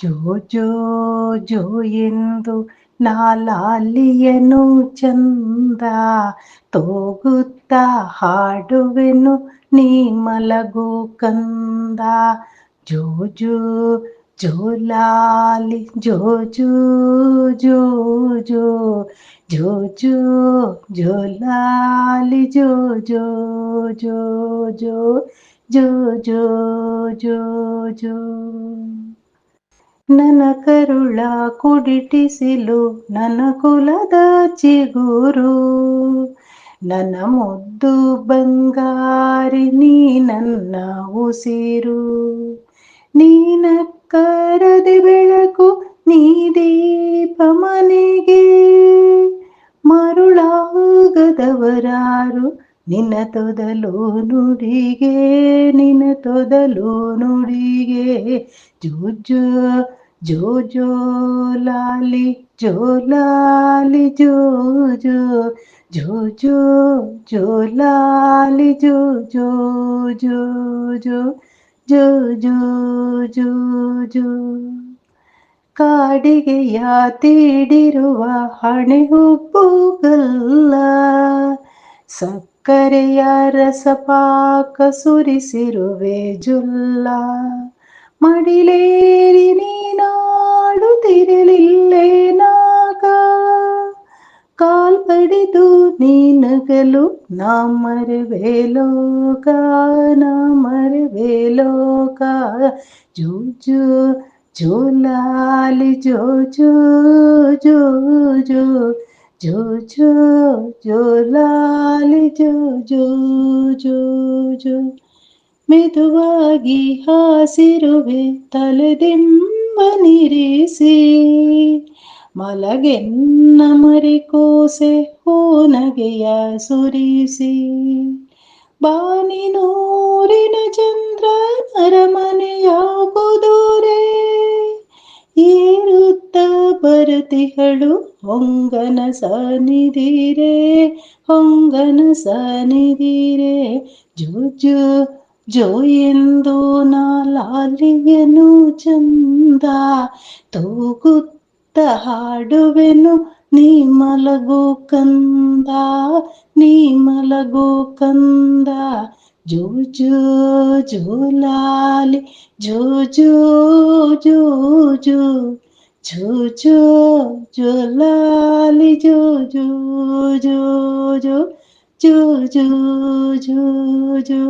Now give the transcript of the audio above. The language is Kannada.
జో జో జో ಎಂದು ನಾಲಾಲಿಯನು ಚಂದ ತೋಗುತ್ತ ಹಾಡುವೆನು ನೀ ಮಲಗು ಕಂದ ಜೋಜು ಜೋಲಾಲಿ ಜೋಜು ಜೋಜು ಜೋಜು ಜೋಲಾಲಿ ಜೋಜೋ ಜೋಜೋ ಜೋಜೋ ಜೋಜೋ ನನ್ನ ಕರುಳ ಕುಡಿಟಿಸಿಲು, ನನ್ನ ಕುಲದ ಚಿಗುರು. ನನ್ನ ಮುದ್ದು ಬಂಗಾರಿ ನೀ ನನ್ನ ಉಸಿರು. ನೀನ ಕರದೆ ಬೆಳಕು, ನೀ ದೀಪ ಮನೆಗೆ. ಮರುಳಾಗದವರಾರು, ನಿನ್ನ ತೊದಲು ನುಡಿಗೆ ತೊದಲು ನುಡಿಗೆ. ಜೋ ಜೋ ಜೋ ಜೋ ಲಾಲಿ ಜೋ ಲಾಲಿ ಜೋ ಜೋ ಜೋ ಜೋ ಜೋ ಲಾಲಿ, ಜೋ ಜೋ ಜೋ ಜೋ ಜೋ ಜೋ ಜೋ ಜೋ. ಕಾಡಿಗೆ ಯಾತಿಡಿರುವ ಹಣೆ ಹುಬ್ಬುಗಲ್ಲ ಕರೆಯ ರಸಪಾಕ ಸುರಿಸಿರುವೆ ಜುಲ್ಲ ಮಡಿಲೇರಿ ನೀನಾಡುತ್ತಿರಲಿಲ್ಲೇನಾಗ ಕಾಲ್ಪಡಿದು ನೀನಗಲು ನಾ ಮರವೇಲೋಕ ನಾ ಮರವೇಲೋಕ ಜೂಜು ಜೋಲಾಲಿ ಜೋ ಜೋ ಜೋ ಜೋ जो जो जो लाल जो जो जो जो ಮೆದುವಾಗಿ ಹಾಸಿರುವೆ ತಲೆದೆಮ್ಮನಿರಿಸಿ ಮಲಗೆನ್ನ ಮರಿಕೋಸೆ ಹೂನಗೆಯ ಸುರಿಸಿ. ಬಾನಿ ನೂರಿನ ಚಂದ್ರ ನರಮ ಬರುತಿಹಳು ಹೊಂಗನ ಸನಿದಿರೆ ಹೊಂಗನ ಸನಿದಿರೆ ಜೋ ಜೋ ಎಂದು ನಾಲಾಲಿಯನು ಚಂದ, ತೂಗುತ್ತ ಹಾಡುವೆನು ನೀ ಮಲಗೋ ಕಂದ, ನೀ ಮಲಗೋ ಕಂದ. ಜೋ ಜೋ ಜೋ ಲಾಲಿ, ಜೋ ಜೋ ಜೋ ಜೋ. ಜೋ ಜೋ ಜೋ ಲಾಲಿ ಜೋ ಜೋ ಜೋ ಜೋ ಜೋ ಜೋ ಜೋ ಜೋ